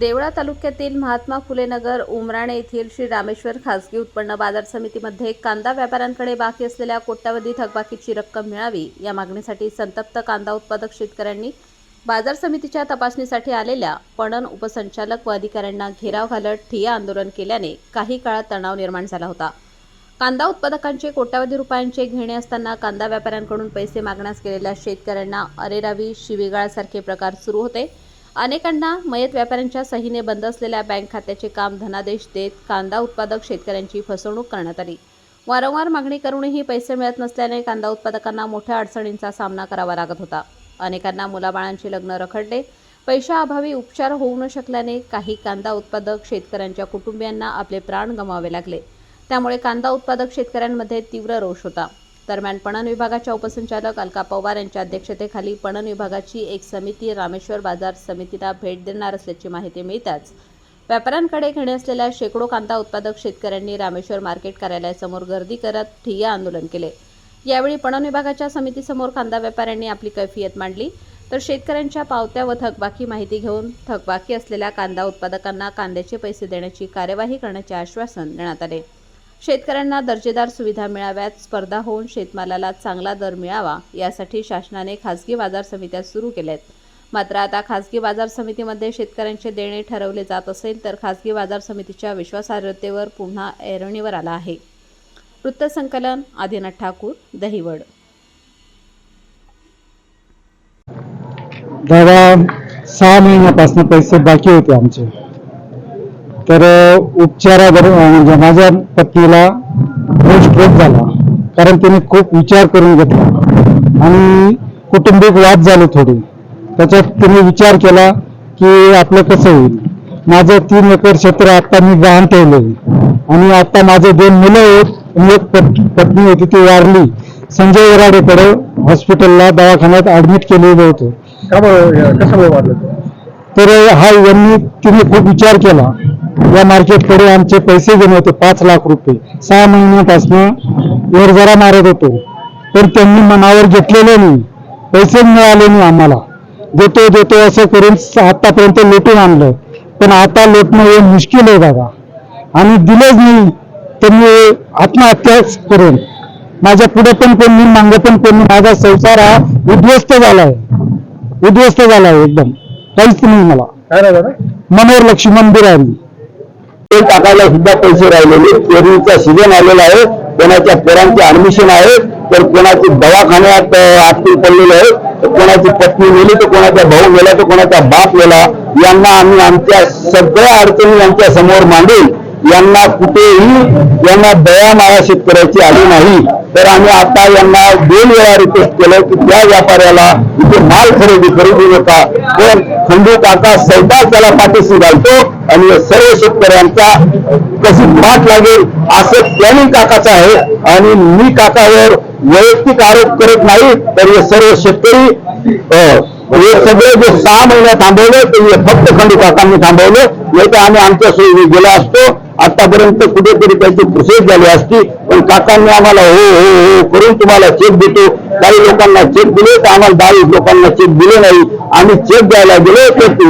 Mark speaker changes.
Speaker 1: देवळा तालुक्यातील महात्मा फुले नगर उमराणे येथील श्री रामेश्वर खासगी उत्पन्न बाजार समितीमध्ये कांदा व्यापाऱ्यांकडे बाकी असलेल्या कोट्यावधी थकबाकीची रक्कम मिळावी या मागणीसाठी संतप्त कांदा उत्पादक शेतकऱ्यांनी बाजार समितीच्या तपासणीसाठी आलेल्या पणन उपसंचालक व अधिकाऱ्यांना घेराव घालत ठिय्या आंदोलन केल्याने काही काळात तणाव निर्माण झाला होता. कांदा उत्पादकांचे कोट्यावधी रुपयांचे घेणे असताना कांदा व्यापाऱ्यांकडून पैसे मागण्यास गेलेल्या शेतकऱ्यांना अरेरावी शिवीगाळासारखे प्रकार सुरू होते. अनेकांना मयत व्यापाऱ्यांच्या सहीने बंद असलेल्या बँक खात्याचे काम धनादेश देत कांदा उत्पादक शेतकऱ्यांची फसवणूक करण्यात आली. वारंवार मागणी करूनही पैसे मिळत नसल्याने कांदा उत्पादकांना मोठ्या अडचणींचा सामना करावा लागत होता. अनेकांना मुलाबाळांची लग्न रखडले. पैशाअभावी उपचार होऊ न शकल्याने काही कांदा उत्पादक शेतकऱ्यांच्या कुटुंबियांना आपले प्राण गमावे लागले. त्यामुळे कांदा उत्पादक शेतकऱ्यांमध्ये तीव्र रोष होता. दरम्यान पणन विभागाच्या उपसंचालक अलका पवार यांच्या अध्यक्षतेखाली पणन विभागाची एक समिती रामेश्वर बाजार समितीला भेट देणार असल्याची माहिती मिळताच व्यापाऱ्यांकडे घेणे असलेल्या शेकडो कांदा उत्पादक शेतकऱ्यांनी रामेश्वर मार्केट कार्यालयासमोर गर्दी करत ठिय्या आंदोलन केले. यावेळी पणन विभागाच्या समितीसमोर कांदा व्यापाऱ्यांनी आपली कैफियत मांडली. तर शेतकऱ्यांच्या पावत्या व थकबाकी माहिती घेऊन थकबाकी असलेल्या कांदा उत्पादकांना कांद्याचे पैसे देण्याची कार्यवाही करण्याचे आश्वासन देण्यात आले. शेतकऱ्यांना दर्जेदार सुविधा मिळाव्यात स्पर्धा होऊन शेतमालाला चांगला दर मिळावा यासाठी शासनाने खासगी बाजार समित्या सुरू केल्यात. मात्र आता खासगी बाजार समितीमध्ये शेतकऱ्यांचे देणे ठरवले जात असेल तर खासगी बाजार समितीच्या विश्वासार्हतेवर पुन्हा ऐरणीवर आला आहे. वृत्तसंकलन आदिनाथ ठाकूर दहिवड.
Speaker 2: दादा सहा महिन्यापासून पैसे बाकी होते आमचे. तर अ, म्हणजे माझ्या पत्नीला स्ट्रोक झाला. कारण तिने खूप विचार करून घेतला. आणि कुटुंबिक वाद झाले थोडी. त्याच्यात तिने विचार केला की आपलं कसं होईल? माझं तीन एकर क्षेत्र आता मी गहाण ठेवले आणि आता माझे दोन मुलं आहेत. आणि एक पत्नी होती ती वारली. संजय वराडेकडे हॉस्पिटलला दवाखान्यात ऍडमिट केलेलं होतं.
Speaker 3: कसं बरं
Speaker 2: तर हा यांनी तिने खूप विचार केला. या मार्केटकडे आमचे पैसे घेऊन होते पाच लाख रुपये. सहा महिन्यापासून वर जरा मारत होतो. पण त्यांनी मनावर घेतलेले नाही. पैसे मिळाले नाही आम्हाला. देतो देतो असं करून आतापर्यंत लुटून आणलं. पण आता लुटणं हे मुश्किल आहे बाबा. आणि दिलंच नाही. त्यांनी आत्महत्या करून. माझ्या पुढे पण कोणी मागे पण कोणी माझा संसार हा उद्ध्वस्त झालाय. उद्ध्वस्त झालाय एकदम. काहीच नाही मला.
Speaker 3: काय
Speaker 2: मनोहर लक्ष्मण बिरारी
Speaker 4: तेल टाकायला सुद्धा पैसे राहिलेले. पेरणीचा सीझन आलेला आहे. कोणाच्या पोरांचे ऍडमिशन आहे. तर कोणाचे दवाखान्यात आजकाल पडलेले आहे. तर कोणाची पत्नी गेली तर कोणाचा भाऊ गेला तर कोणाचा बाप गेला. यांना आम्ही आमच्या सगळ्या अडचणी यांच्या समोर मांडून यांना कुठेही यांना दया माया शेतकऱ्याची आली नाही. तर आम्ही आता यांना दोन वेळा रिक्वेस्ट केलं की त्या व्यापाऱ्याला इथे माल खरेदी करू देऊ नका. पण खंडू काका सैताच त्याला पाठीशी घालतो आणि सर्व शेतकऱ्यांचा कशी पाठ लागेल असं त्यांनी काकाचं आहे. आणि मी काकावर वैयक्तिक आरोप करत नाही तर हे सर्व शेतकरी अं, हे सगळे जे सहा महिने थांबवले ते फक्त खंडू काकांनी थांबवलं. नाही तर आम्ही आमच्या सोयी गेलो असतो. आतापर्यंत कुठेतरी त्याची प्रोसेस झाली असती. पण काकांनी आम्हाला हो हो हो करून तुम्हाला चेक देतो. काही लोकांना चेक दिले तर आम्हाला दहा लोकांना चेक दिले नाही. आम्ही चेक द्यायला गेलो तर ते